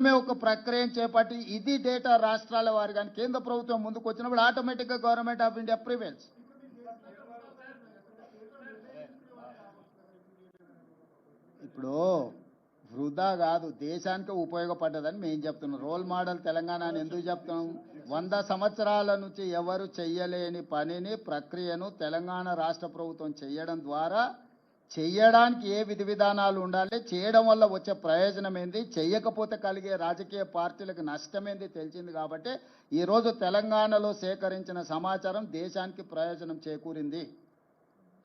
మేము ఒక ప్రక్రియను చేపట్టి ఇది డేటా రాష్ట్రాల వారి కానీ కేంద్ర ప్రభుత్వం ముందుకు వచ్చినప్పుడు ఆటోమేటిక్గా గవర్నమెంట్ ఆఫ్ ఇండియా ప్రివేల్స్ ఇప్పుడు వృధా కాదు దేశానికి ఉపయోగపడ్డదని మేము చెప్తున్నాం. రోల్ మోడల్ తెలంగాణ అని ఎందుకు చెప్తున్నాం? వంద సంవత్సరాల నుంచి ఎవరు చెయ్యలేని పనిని ప్రక్రియను తెలంగాణ రాష్ట్ర ప్రభుత్వం చేయడం ద్వారా చేయడానికి ఏ విధి విధానాలు ఉండాలి చేయడం వల్ల వచ్చే ప్రయోజనం ఏంది చేయకపోతే కలిగే రాజకీయ పార్టీలకు నష్టం ఏంది తెలిసింది కాబట్టి ఈరోజు తెలంగాణలో సేకరించిన సమాచారం దేశానికి ప్రయోజనం చేకూరింది.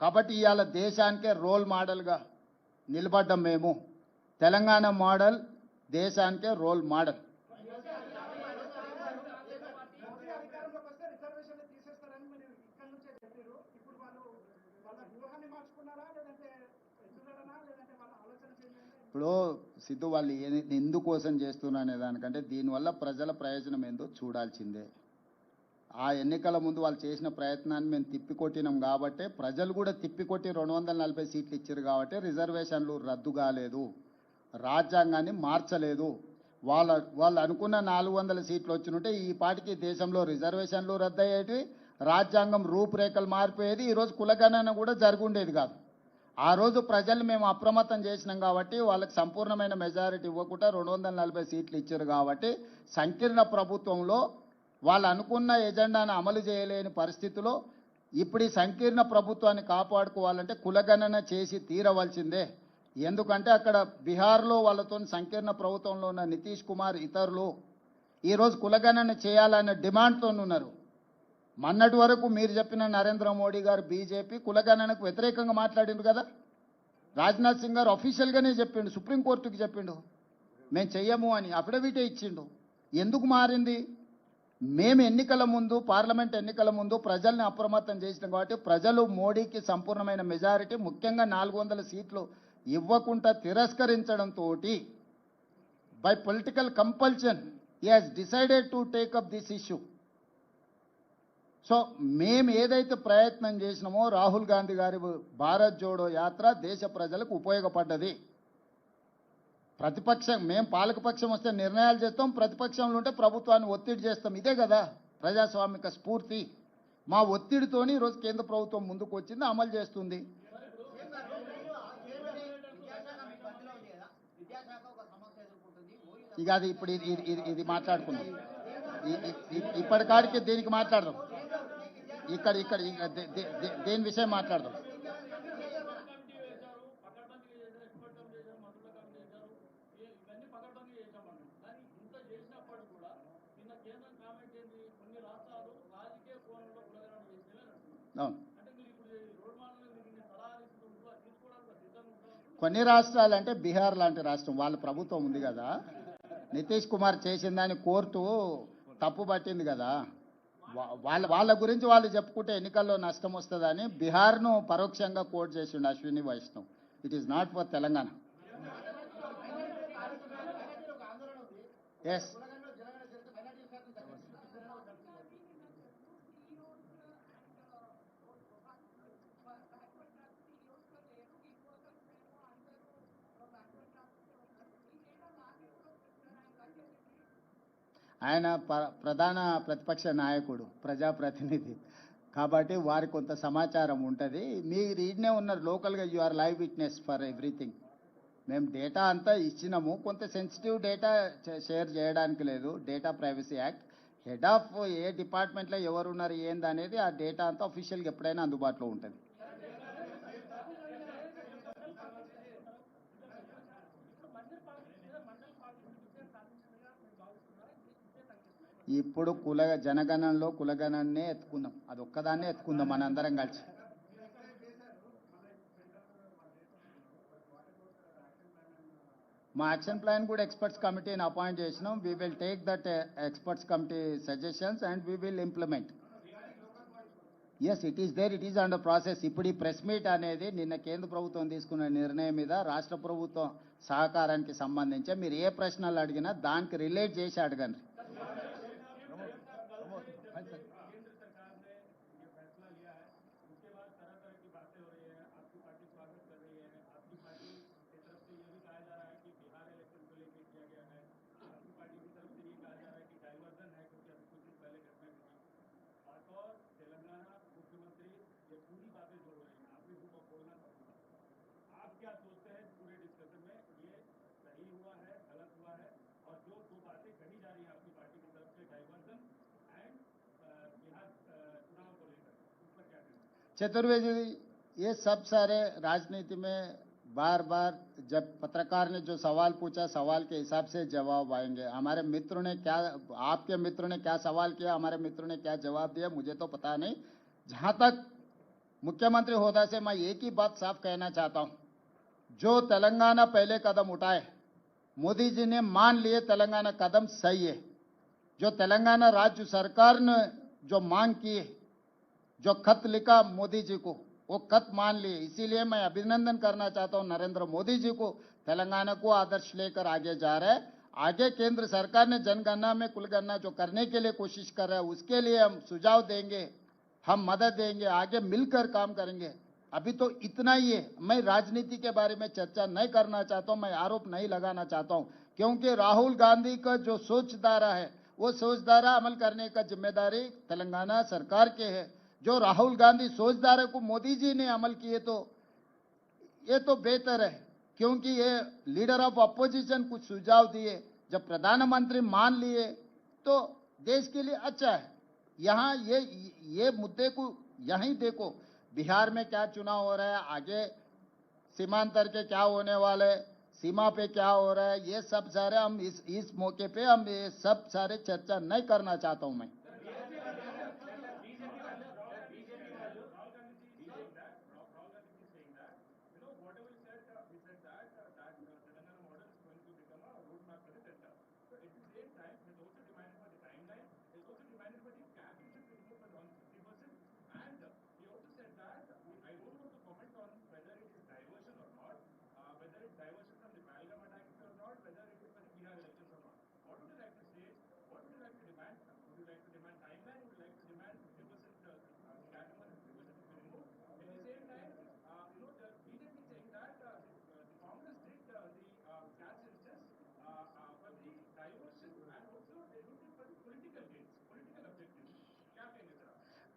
కాబట్టి ఇవాళ దేశానికే రోల్ మోడల్గా నిలబడ్డం మేము. తెలంగాణ మోడల్ దేశానికే రోల్ మోడల్. ఇప్పుడు సిద్ధు వాళ్ళు ఎందుకోసం చేస్తున్నారు అనే దానికంటే దీనివల్ల ప్రజల ప్రయోజనం ఏందో చూడాల్సిందే. ఆ ఎన్నికల ముందు వాళ్ళు చేసిన ప్రయత్నాన్ని మేము తిప్పికొట్టినాం కాబట్టి ప్రజలు కూడా తిప్పికొట్టి రెండు వందల నలభై సీట్లు ఇచ్చారు కాబట్టి రిజర్వేషన్లు రద్దు కాలేదు. రాజ్యాంగాన్ని మార్చలేదు. వాళ్ళ వాళ్ళు అనుకున్న నాలుగు వందల సీట్లు వచ్చినట్టే ఈ పాటికి దేశంలో రిజర్వేషన్లు రద్దయ్యేటివి రాజ్యాంగం రూపురేఖలు మారిపోయేది ఈరోజు కులగణన కూడా జరుగుండేది కాదు. ఆ రోజు ప్రజలు మేము అప్రమత్తం చేసినాం కాబట్టి వాళ్ళకి సంపూర్ణమైన మెజారిటీ ఇవ్వకుండా రెండు వందల నలభై సీట్లు ఇచ్చారు కాబట్టి సంకీర్ణ ప్రభుత్వంలో వాళ్ళు అనుకున్న ఎజెండాను అమలు చేయలేని పరిస్థితిలో ఇప్పుడు ఈ సంకీర్ణ ప్రభుత్వాన్ని కాపాడుకోవాలంటే కులగణన చేసి తీరవలసిందే. ఎందుకంటే అక్కడ బీహార్లో వాళ్ళతో సంకీర్ణ ప్రభుత్వంలో ఉన్న నితీష్ కుమార్ ఇతరులు ఈరోజు కులగణన చేయాలనే డిమాండ్తో ఉన్నారు. మొన్నటి వరకు మీరు చెప్పిన నరేంద్ర మోడీ గారు బీజేపీ కులగణనకు వ్యతిరేకంగా మాట్లాడిండు కదా? రాజ్నాథ్ సింగ్ గారు అఫీషియల్గానే చెప్పిండు సుప్రీంకోర్టుకి చెప్పిండు. మేము చెయ్యము అని అఫిడవిటే ఇచ్చిండు. ఎందుకు మారింది? మేము ఎన్నికల ముందు పార్లమెంట్ ఎన్నికల ముందు ప్రజల్ని అప్రమత్తం చేసినాం కాబట్టి ప్రజలు మోడీకి సంపూర్ణమైన మెజారిటీ ముఖ్యంగా నాలుగు వందల సీట్లు ఇవ్వకుండా తిరస్కరించడంతో by political compulsion he has decided to take up this issue so మేము ఏదైతే ప్రయత్నం చేసినామో రాహుల్ గాంధీ గారి భారత్ జోడో యాత్ర దేశ ప్రజలకు ఉపయోగపడ్డది. ప్రతిపక్షం మేము పాలకపక్షం వస్తే నిర్ణయాలు చేస్తాం ప్రతిపక్షంలో ఉంటే ప్రభుత్వాన్ని ఒత్తిడి చేస్తాం. ఇదే కదా ప్రజాస్వామిక స్ఫూర్తి. మా ఒత్తిడితోని ఈరోజు కేంద్ర ప్రభుత్వం ముందుకు వచ్చింది అమలు చేస్తుంది. ఇక అది ఇప్పుడు ఇది ఇది- మాట్లాడుకుందాం. ఇప్పటికాడికి దీనికి మాట్లాడదాం? ఇక్కడ ఇక్కడ దే- దేని విషయం మాట్లాడదాం? అవును. కొన్ని రాష్ట్రాలు అంటే బీహార్ లాంటి రాష్ట్రం వాళ్ళ ప్రభుత్వం ఉంది కదా. నితీష్ కుమార్ చేసిందని కోర్టు తప్పు పట్టింది కదా. వాళ్ళ వాళ్ళ గురించి వాళ్ళు చెప్పుకుంటే ఎన్నికల్లో నష్టం వస్తుందని బీహార్ను పరోక్షంగా కోర్టు చేసిండు Ashwini Vaishnaw. It is not for Telangana. Yes ఆయన ప్రధాన ప్రతిపక్ష నాయకుడు ప్రజాప్రతినిధి. కాబట్టి వారి కొంత సమాచారం ఉంటుంది. మీరు ఈడనే ఉన్నారు లోకల్గా you are live witness for everything మేము డేటా అంతా ఇచ్చినాము. కొంత సెన్సిటివ్ డేటా షేర్ చేయడానికి లేదు. Data privacy act. Head of a డిపార్ట్మెంట్లో ఎవరున్నారు ఏందనేది ఏంది అనేది ఆ డేటా అంతా అఫీషియల్గా ఎప్పుడైనా అందుబాటులో ఉంటుంది. ఇప్పుడు కుల జనగణనలో కులగణనే ఎత్తుకుందాం. అది ఒక్కదాన్నే ఎత్తుకుందాం మనందరం కలిసి. మా యాక్షన్ ప్లాన్ కూడా ఎక్స్పర్ట్స్ కమిటీని అపాయింట్ చేసినాం. We will take that experts committee suggestions and we will implement yes it is there it is under process ఇప్పుడు ఈ ప్రెస్ మీట్ అనేది నిన్న కేంద్ర ప్రభుత్వం తీసుకున్న నిర్ణయం మీద రాష్ట్ర ప్రభుత్వం సహకారానికి సంబంధించి మీరు ఏ ప్రశ్నలు అడిగినా దానికి రిలేట్ చేసి అడగండి. क्या सोचते हैं पूरे डिस्कशन में? ये सही हुआ है, गलत हुआ है? और जो दो बातें कही जा रही हैं आपकी पार्टी की तरफ़ से डाइवर्जन एंड बिहार चुनाव को लेकर क्या चतुर्वेदी ये सब सारे राजनीति में बार बार जब पत्रकार ने जो सवाल पूछा, सवाल के हिसाब से जवाब आएँगे। हमारे मित्र ने क्या, आपके मित्र ने क्या सवाल किया, हमारे मित्रों ने क्या जवाब दिया, मुझे तो पता नहीं। जहाँ तक मुख्यमंत्री होदा से मैं एक ही बात साफ़ कहना चाहता हूँ जो तेलंगाना पहले कदम उठाए, मोदी जी ने मान लिए तेलंगाना कदम सही है। जो तेलंगाना राज्य सरकार ने जो मांग की है, जो खत लिखा मोदी जी को, वो खत मान लिए। इसीलिए मैं अभिनंदन करना चाहता हूँ नरेंद्र मोदी जी को, तेलंगाना को आदर्श लेकर आगे जा रहे है। आगे केंद्र सरकार ने जनगणना में कुलगणना जो करने के लिए कोशिश कर रहा है, उसके लिए हम सुझाव देंगे, हम मदद देंगे, आगे मिलकर काम करेंगे। अभी तो इतना ही है। मैं राजनीति के बारे में चर्चा नहीं करना चाहता हूँ, मैं आरोप नहीं लगाना चाहता हूँ, क्योंकि राहुल गांधी का जो सोचधारा है, वो सोचधारा अमल करने का ज़िम्मेदारी तेलंगाना सरकार के है। जो राहुल गांधी सोचधारा को मोदी जी ने अमल किए तो ये तो बेहतर है, क्योंकि ये लीडर ऑफ़ अपोजिशन कुछ सुझाव दिए, जब प्रधानमंत्री मान लिए तो देश के लिए अच्छा है। यहाँ ये ये मुद्दे को यहीं देखो बिहार में क्या चुनाव हो रहा है, आगे सीमांतर के क्या होने वाले, सीमा पे क्या हो रहा है, ये सब सारे हम इस इस मौके पे हम ये सब सारे चर्चा नहीं करना चाहता हूँ मैं।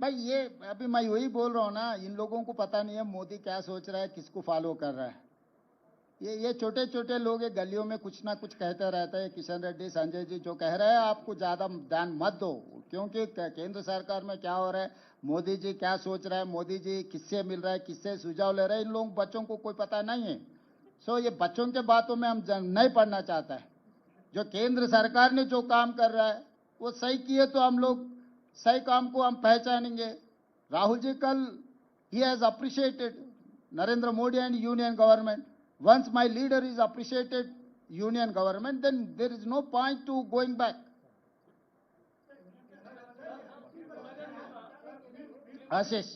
भाई, ये अभी मैं वही बोल रहा हूँ ना, इन लोगों को पता नहीं है मोदी क्या सोच रहा है, किसको फॉलो कर रहा है। ये ये छोटे छोटे लोग ये गलियों में कुछ ना कुछ कहते रहते हैं, किशन रेड्डी, संजय जी, जो कह रहे हैं, आपको ज़्यादा ध्यान मत दो, क्योंकि केंद्र सरकार में क्या हो रहा है, मोदी जी क्या सोच रहा है, मोदी जी किससे मिल रहा है, किससे सुझाव ले रहे हैं, इन लोग, बच्चों को कोई पता नहीं है। सो ये बच्चों के बातों में हम नहीं पढ़ना चाहता है। जो केंद्र सरकार ने जो काम कर रहा है, वो सही किए तो हम लोग सही काम को हम पहचानेंगे। राहुल जी, कल ही has appreciated Narendra Modi and union government once my leader is appreciated union government then there is no point to going back Ashish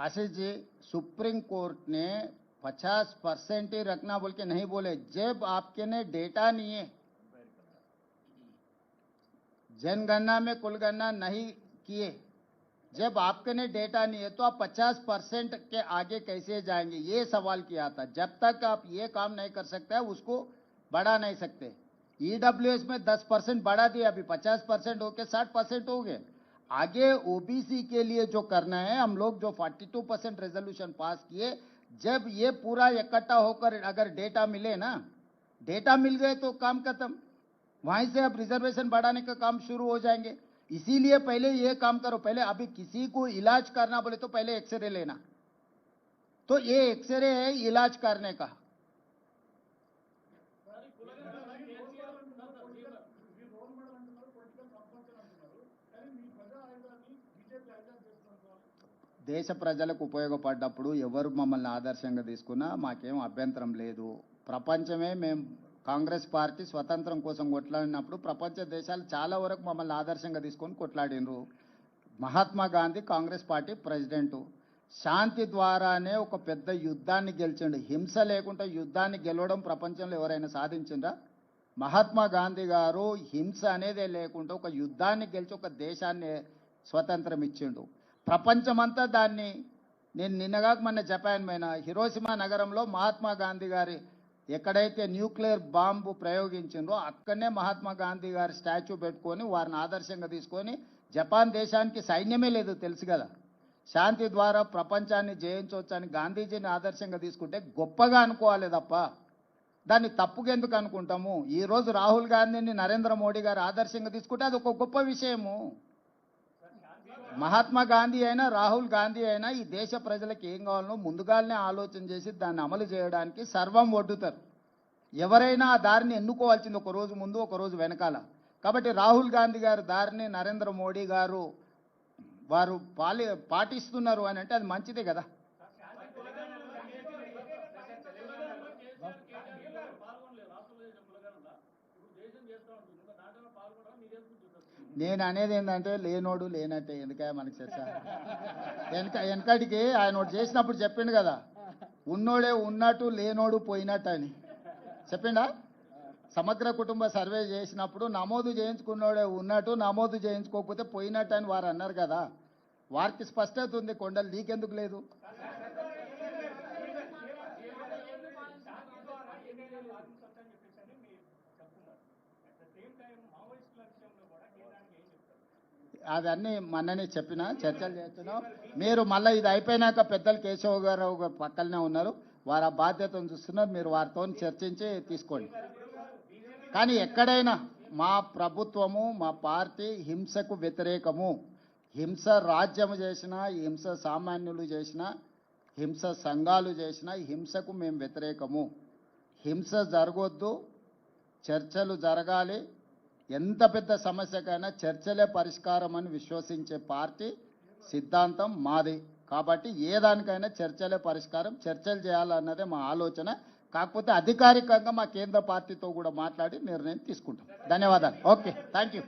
Ashish ji, supreme court ने 50 परसेंट ही रखना बोल के नहीं बोले। जब आपके ने डेटा नहीं है। जनगणना में कुलगणना नहीं किए। जब आपके ने डेटा नहीं है तो आप 50 परसेंट के आगे कैसे जाएँगे? ये सवाल किया था। जब तक आप ये काम नहीं कर सकते, उसको बढ़ा नहीं सकते। ईडब्ल्यूएस में 10 परसेंट बढ़ा दिया, अभी 50 परसेंट होके 60 परसेंट हो गए। आगे ओबीसी के लिए जो करना है, हम लोग जो 42 परसेंट रेजोल्यूशन पास किए, जब ये पूरा इकट्ठा होकर अगर डेटा मिले ना डेटा मिल गए तो काम खत्म। वहीं से अब रिजर्वेशन बढ़ाने का काम शुरू हो जाएँगे। इसीलिए पहले ये काम करो, पहले अभी किसी को इलाज करना बोले तो पहले एक्सरे लेना। तो ये एक्सरे है इलाज करने का। దేశ ప్రజలకు ఉపయోగపడ్డప్పుడు ఎవరు మమ్మల్ని ఆదర్శంగా తీసుకున్నా మాకేం అభ్యంతరం లేదు. ప్రపంచమే మేము కాంగ్రెస్ పార్టీ స్వతంత్రం కోసం కొట్లాడినప్పుడు ప్రపంచ దేశాలు చాలా వరకు మమ్మల్ని ఆదర్శంగా తీసుకొని కొట్లాడినరు. Mahatma Gandhi Congress party president. శాంతి ద్వారానే ఒక పెద్ద యుద్ధాన్ని గెలిచిండు. హింస లేకుండా యుద్ధాన్ని గెలవడం ప్రపంచంలో ఎవరైనా సాధించిండ్రా? మహాత్మా గాంధీ గారు హింస అనేదే లేకుండా ఒక యుద్ధాన్ని గెలిచి ఒక దేశాన్ని స్వతంత్రం ఇచ్చిండు. ప్రపంచమంతా దాన్ని నేను నిన్నగా మొన్న జపాన్ పైన హిరోసిమా నగరంలో మహాత్మా గాంధీ గారి ఎక్కడైతే న్యూక్లియర్ బాంబు ప్రయోగించిందో అక్కడనే మహాత్మా గాంధీ గారి స్టాచ్యూ పెట్టుకొని వారిని ఆదర్శంగా తీసుకొని జపాన్ దేశానికి సైన్యమే లేదు తెలుసు కదా. శాంతి ద్వారా ప్రపంచాన్ని జయించవచ్చు అని గాంధీజీని ఆదర్శంగా తీసుకుంటే గొప్పగా అనుకోవాలి తప్ప దాన్ని తప్పుకెందుకు అనుకుంటాము? ఈరోజు రాహుల్ గాంధీని నరేంద్ర మోడీ గారు ఆదర్శంగా తీసుకుంటే అది ఒక గొప్ప విషయము. మహాత్మా గాంధీ అయినా రాహుల్ గాంధీ అయినా ఈ దేశ ప్రజలకు ఏం కావాలనో ముందుగానే ఆలోచన చేసి దాన్ని అమలు చేయడానికి సర్వం ఒడ్డుతారు. ఎవరైనా ఆ దారిని ఎన్నుకోవాల్సింది ఒక రోజు ముందు ఒక రోజు వెనకాల. కాబట్టి రాహుల్ గాంధీ గారు దారిని నరేంద్ర మోడీ గారు వారు పాలి పాటిస్తున్నారు అని అంటే అది మంచిదే కదా. నేను అనేది ఏంటంటే లేనోడు లేనట్టే. ఎందుకే మనకి చర్చ వెనక వెనకటికి ఆయన ఒకటి చేసినప్పుడు చెప్పిండు కదా. ఉన్నోడే ఉన్నట్టు లేనోడు పోయినట్టు అని చెప్పిండా? సమగ్ర కుటుంబ సర్వే చేసినప్పుడు నమోదు చేయించుకున్నోడే ఉన్నట్టు నమోదు చేయించుకోకపోతే పోయినట్టు అని వారు అన్నారు కదా. వారికి స్పష్టత ఉంది కొండలు నీకెందుకు లేదు? అవన్నీ మొన్ననే చెప్పిన చర్చలు చేస్తున్నాం. మీరు మళ్ళీ ఇది అయిపోయినాక పెద్దలు కేశవ గారు పక్కనే ఉన్నారు. వారు ఆ బాధ్యతను చూస్తున్నారు. మీరు వారితో చర్చించి తీసుకోండి. కానీ ఎక్కడైనా మా ప్రభుత్వము మా పార్టీ హింసకు వ్యతిరేకము. హింస రాజ్యము చేసిన హింస సామాన్యులు చేసిన హింస సంఘాలు చేసిన హింసకు మేము వ్యతిరేకము. హింస జరగొద్దు చర్చలు జరగాలి. ఎంత పెద్ద సమస్యకైనా చర్చలే పరిష్కారం అని విశ్వసించే పార్టీ సిద్ధాంతం మాది. కాబట్టి ఏ దానికైనా చర్చలే పరిష్కారం చర్చలు చేయాలన్నదే మా ఆలోచన. కాకపోతే అధికారికంగా మా కేంద్ర పార్టీతో కూడా మాట్లాడి నిర్ణయం తీసుకుంటాం. ధన్యవాదాలు. Okay thank you